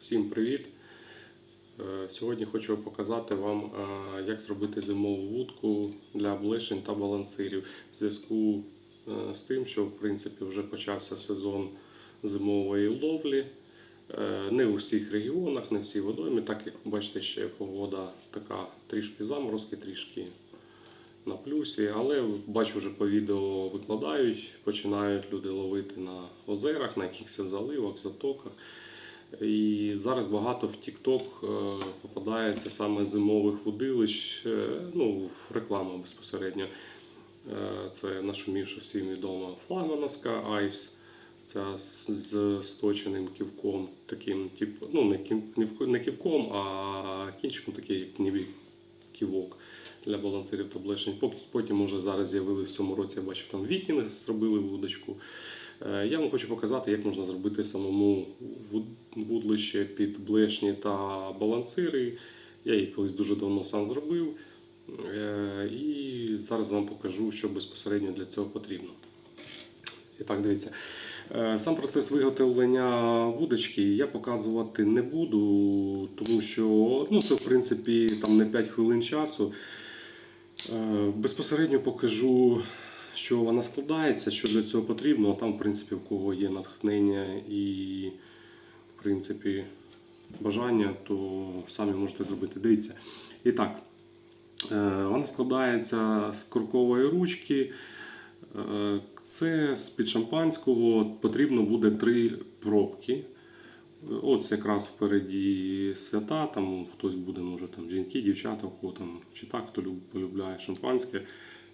Всім привіт! Е, Сьогодні хочу показати вам, е, як зробити зимову вудку для блешень та балансирів. В зв'язку е, з тим, що в принципі вже почався сезон зимової ловлі. Не у всіх регіонах, не всі водойми, так бачите, ще погода така трішки заморозки, трішки на плюсі, але бачу вже по відео викладають, починають люди ловити на озерах, на якихось заливах, затоках. І зараз багато в TikTok е, попадається саме зимових водилищ, е, ну, рекламу безпосередньо. Е, Це нашумівши всім відома флагмановська Айс, ця з, сточеним ківком, таким, типу, ну не, ків, не ківком, а кінчиком такий, як ніби ківок для балансирів та блешень. Потім уже зараз з'явили в цьому році, я бачу, там вікінг зробили вудочку. Е, Я вам хочу показати, як можна зробити самому вуд- вудлище під блешні та балансири. Я її колись дуже давно сам зробив. Е, І зараз вам покажу, що безпосередньо для цього потрібно. І так, дивіться. Е, Сам процес виготовлення вудочки я показувати не буду, тому що ну, це в принципі там не 5 хвилин часу. Безпосередньо покажу, що вона складається, що для цього потрібно. А там, в принципі, в кого є натхнення і в принципі бажання, то самі можете зробити. Дивіться. І так, е, вона складається з куркової ручки. Е, Це з-під шампанського потрібно буде три пробки. От якраз впереді свята, там хтось буде, може там жінки, дівчата, кого там чи так, хто полюбляє шампанське,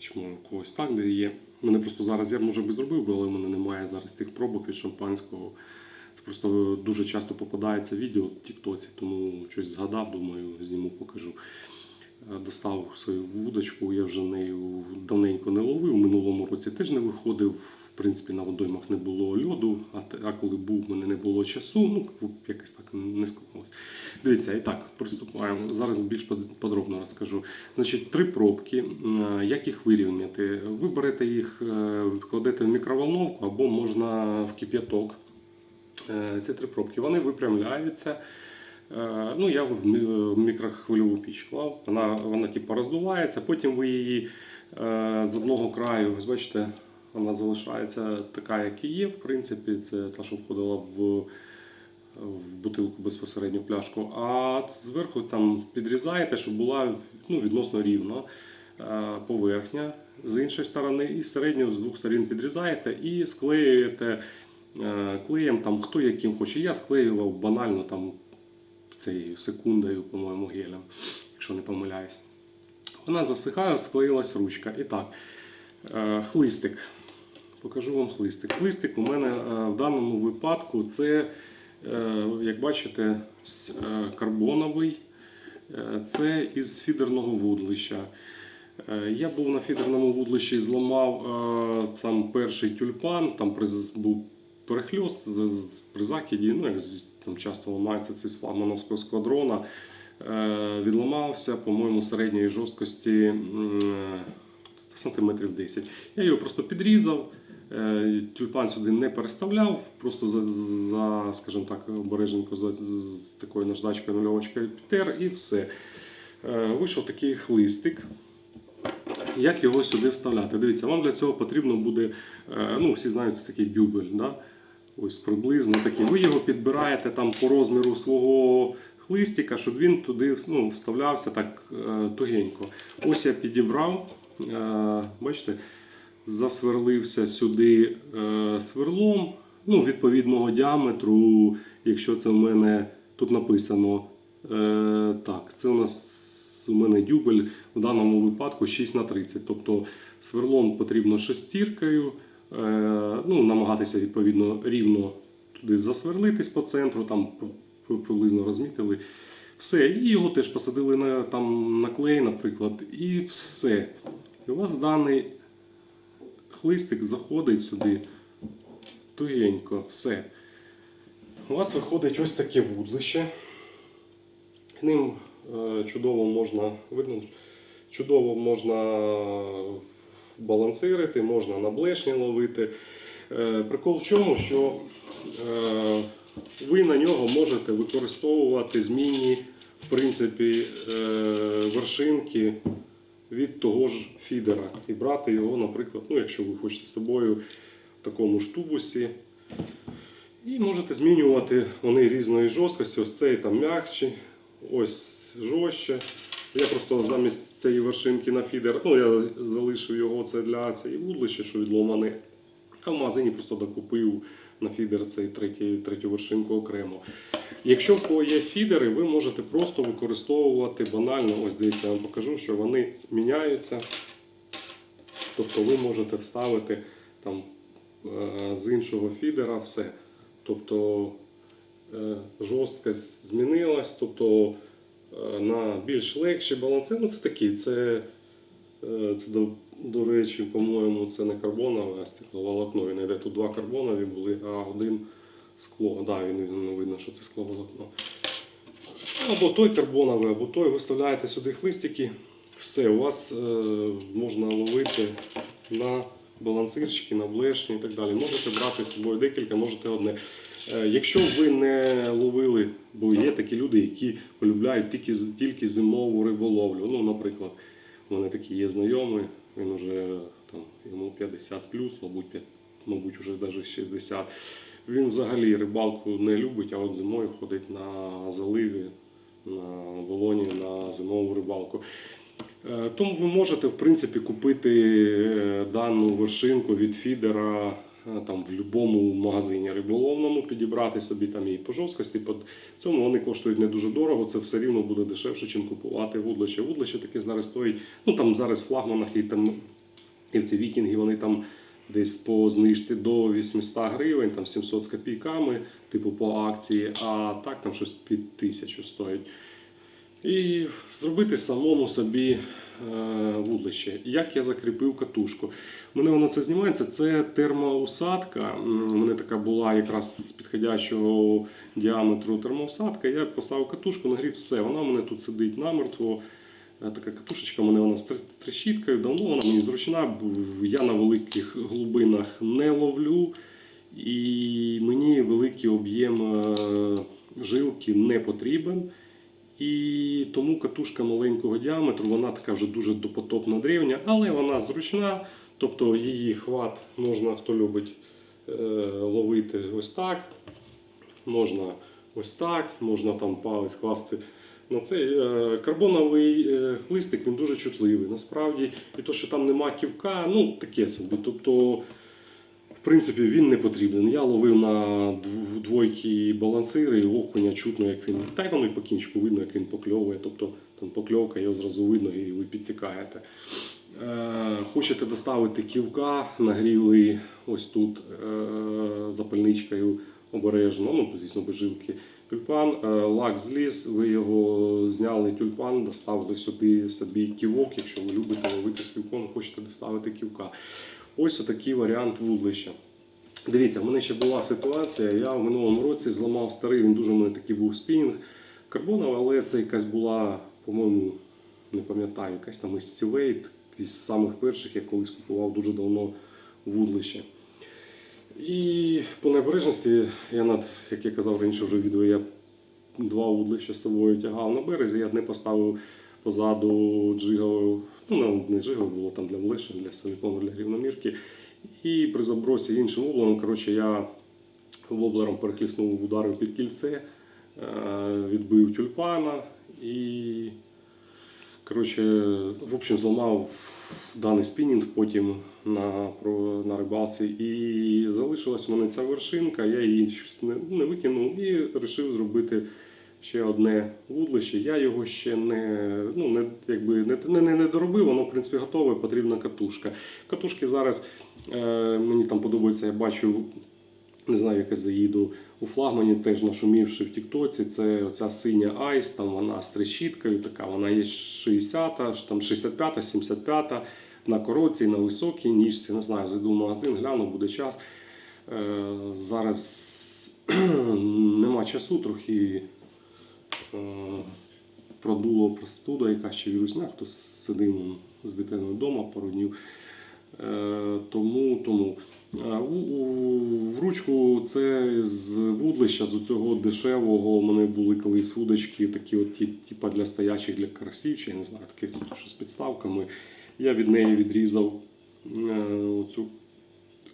чи може когось так, де є. У мене просто зараз я може би зробив, але в мене немає зараз цих пробок від шампанського. Це просто дуже часто попадається відео в Тіктоці, тому щось згадав, думаю, зніму, покажу. Е, Достав свою вудочку, я вже нею давненько не ловив. У минулому році теж не виходив. В принципі, на водоймах не було льоду, а, коли був, мене не було часу. Ну, якось так не склалось. Дивіться, і так, приступаємо. Зараз більш подробно розкажу. Значить, три пробки. Е, Як їх вирівняти? Ви берете їх, е, кладете в мікроволновку або можна в кип'яток. Ці три пробки вони випрямляються. Е, Ну, я в мікрохвильову піч клав. Вона, вона типу, роздувається, потім ви її е, з одного краю, ось бачите, вона залишається така, як і є, в принципі, це та, що входила в, в бутилку безпосередньо пляшку. А зверху там підрізаєте, щоб була ну, відносно рівна е, поверхня з іншої сторони, і середньо з двох сторін підрізаєте і склеюєте клеєм, там, хто яким хоче. Я склеював банально там цією секундою, по-моєму, гелем, якщо не помиляюсь. Вона засихає, склеїлась ручка. І так, е, хлистик. Покажу вам хлистик. Хлистик у мене е, в даному випадку це, е, як бачите, карбоновий. Це із фідерного вудлища. Я був на фідерному вудлищі і зламав сам перший тюльпан, там був перехльост при закиді, ну як там часто ламається цей з флагмановського сквадрона. Е, Відламався, по-моєму, середньої жорсткості е, сантиметрів 10. Я його просто підрізав. е, Тюльпан сюди не переставляв, просто за, за скажімо так, обережненько за, з такою наждачкою нульовочкою підтер і все. Вийшов такий хлистик. Як його сюди вставляти? Дивіться, вам для цього потрібно буде, е, ну всі знають, це такий дюбель. Да? Ось приблизно такий. Ви його підбираєте там по розміру свого хлистика, щоб він туди ну, вставлявся так е, тугенько. Ось я підібрав, е, бачите, засверлився сюди сверлом ну, відповідного діаметру, якщо це в мене тут написано. Так, це у нас у мене дюбель в даному випадку 6 на 30. Тобто сверлом потрібно шестіркою, е, ну, намагатися відповідно рівно туди засверлитись по центру, там приблизно розмітили. Все, і його теж посадили на, там, на клей, наприклад, і все. І у вас даний хлистик заходить сюди тугенько, все. У вас виходить ось таке вудлище. Ним чудово можна видно, чудово можна балансирити, можна на блешні ловити. Е, Прикол в чому, що е, ви на нього можете використовувати змінні в принципі, е, вершинки від того ж фідера і брати його, наприклад, ну, якщо ви хочете з собою в такому ж тубусі. І можете змінювати вони різної жорсткості. Ось цей там м'якший, ось жорстче. Я просто замість цієї вершинки на фідер, ну я залишив його це для цієї вудлища, що відломане. А в магазині просто докупив на фідер цей третій, третю вершинку окремо. Якщо є фідери, ви можете просто використовувати банально, ось дивіться, я вам покажу, що вони міняються. Тобто ви можете вставити там е, з іншого фідера все. Тобто е, жорсткость змінилась, тобто е, на більш легші баланси. Ну це такі, це, е, це до, до речі, по-моєму, це не карбонове, а стекловолокно. Він йде тут два карбонові були, а один скло. Да, він видно, що це скловолокно. Або той карбоновий, або той. Виставляєте сюди хлистики. Все, у вас е, можна ловити на балансирчики, на блешні і так далі. Можете брати з собою декілька, можете одне. Е, якщо ви не ловили, бо є такі люди, які полюбляють тільки, тільки зимову риболовлю. Ну, наприклад, у мене такий є знайомий, він вже там, йому 50 плюс, мабуть, п'ять- мабуть, вже навіть 60. Він взагалі рибалку не любить, а от зимою ходить на заливі, на волоні на зимову рибалку. Е, Тому ви можете в принципі купити е, дану вершинку від фідера там в будь-якому магазині риболовному, підібрати собі там її по жорсткості. По цьому вони коштують не дуже дорого. Це все рівно буде дешевше, ніж купувати вудлище. Вудлище таке зараз стоїть. Ну там зараз в флагманах і там і ці вікінги вони там десь по знижці до 800 гривень, там 700 з копійками, типу по акції, а так там щось під тисячу стоїть. І зробити самому собі е, вудлище. Як я закріпив катушку? Мене вона це знімається. Це термоусадка. У мене така була якраз з підходящого діаметру термоусадка. Я поставив катушку, нагрів все. Вона у мене тут сидить намертво. Е, Така катушечка, мене вона з тр- трещіткою, давно вона мені зручна. Я на великих глибинах не ловлю. І мені великий об'єм е, жилки не потрібен. І тому катушка маленького діаметру, вона така вже дуже допотопна древня, але вона зручна, тобто її хват можна, хто любить е, ловити ось так, можна ось так, можна там палець класти на цей. Е, карбоновий е, хлистик він дуже чутливий. Насправді, і то, що там нема ківка, ну таке собі. Тобто, в принципі, він не потрібен. Я ловив на дв- двойки балансири, і окуня чутно, як він. Та й воно і по кінчику видно, як він покльовує. Тобто там покльовка, його зразу видно і ви підсікаєте. Е, хочете доставити ківка, нагріли ось тут е, запальничкою обережно, ну, звісно, без жилки. Тюльпан, е, лак зліз, ви його зняли тюльпан, доставили сюди собі ківок, якщо ви любите ловити слівком, хочете доставити ківка. Ось отакий варіант вудлища. Дивіться, в мене ще була ситуація. Я в минулому році зламав старий, він дуже в мене такий був спінінг карбоновий, але це якась була, по-моєму, не пам'ятаю, якась там із Сівейт, із самих перших, я колись купував дуже давно вудлище. І по небережності, я над, як я казав раніше вже відео, я два вудлища з собою тягав на березі, я не поставив позаду джиговою, ну не джиговою, було там для ближче, для силикону, для рівномірки. І при забросі іншим воблером, коротше, я воблером перехліснув, ударив під кільце, е, відбив тюльпана і Коротше, в общем, зламав даний спінінг потім на, на рибалці. І залишилась у мене ця вершинка, я її щось не, не викинув і вирішив зробити ще одне вудлище. Я його ще не, ну, не, якби, не, не, не, не доробив, воно в принципі готове, потрібна катушка. Катушки зараз е, мені там подобається, я бачу не знаю, якось заїду у флагмані, теж нашумівши в Тіктоці. Це оця синя айс, там вона з трещіткою, така вона є 60-та, там 65-та, 75-та, на коротцій, на високій ніжці. Не знаю, зайду в магазин, гляну, буде час. Е, зараз нема часу, трохи продуло простуда, яка ще вірусня, хто сидив з дитиною вдома пару днів. Е, Тому, тому. В ручку це з вудлища, з цього дешевого. У мене були колись вудочки, такі от, типа для стоячих, для карасів, чи я не знаю, таке що з підставками. Я від неї відрізав е, цю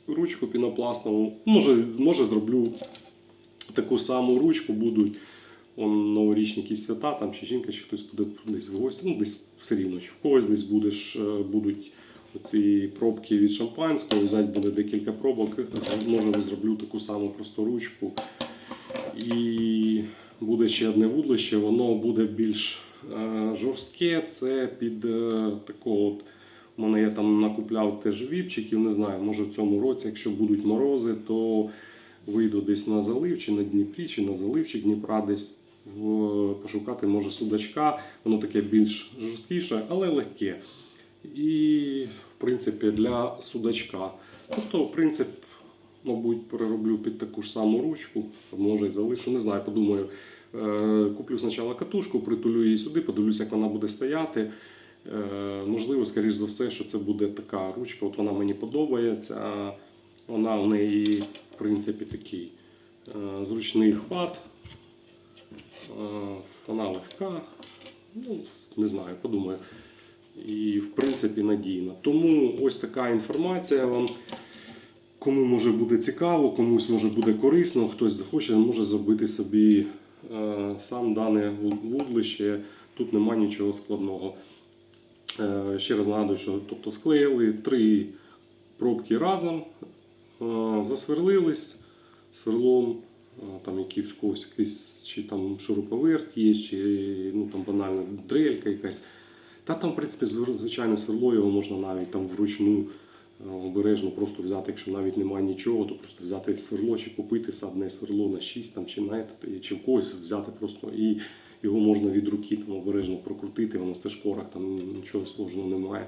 ручку пінопластову. Може, може зроблю таку саму ручку, будуть он, новорічні якісь свята, там чи жінка, чи хтось буде десь в гості, ну десь все рівно, чи в когось десь будеш, е, будуть ці пробки від шампанського, взяти буде декілька пробок, може зроблю таку саму просту ручку. І буде ще одне вудлище, воно буде більш е, жорстке. Це під е, такого от. У мене я там накупляв теж віпчиків, не знаю, може в цьому році, якщо будуть морози, то вийду десь на залив, чи на Дніпрі, чи на заливчик Дніпра, десь пошукати може судачка. Воно таке більш жорсткіше, але легке. І, в принципі, для судачка. Тобто, принцип, мабуть, перероблю під таку ж саму ручку, може і залишу, не знаю, подумаю. Е, Куплю спочатку катушку, притулю її сюди, подивлюся, як вона буде стояти. Е, Можливо, скоріш за все, що це буде така ручка, от вона мені подобається. Вона в неї, в принципі, такий е, зручний хват. Е, Вона легка. Ну, не знаю, подумаю. І, в принципі, надійна. Тому ось така інформація вам. Кому може буде цікаво, комусь може буде корисно, хтось захоче, може зробити собі е, сам дане вудлище. Тут нема нічого складного. Е, ще раз нагадую, що тобто, склеїли три пробки разом, е, засверлились сверлом, е, там якийсь в когось якийсь, чи там шуруповерт є, чи ну, там банальна дрелька якась. Та там, в принципі, звичайне сверло його можна навіть там вручну е, обережно просто взяти, якщо навіть немає нічого, то просто взяти сверло чи купити садне сверло на 6 там, чи на чи в когось взяти просто і його можна від руки там обережно прокрутити, воно це шпорах, там нічого сложного немає.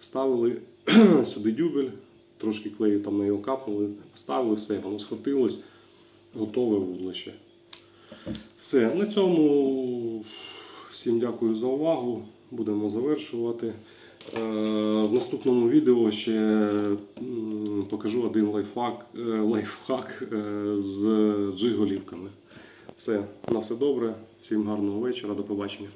Вставили сюди дюбель, трошки клею там на його капнули, вставили все, воно схватилось, готове вудлище. Все, на цьому всім дякую за увагу. Будемо завершувати. Е, В наступному відео ще покажу один лайфхак, е, лайфхак е, з джиголівками. Все, на все добре. Всім гарного вечора, до побачення.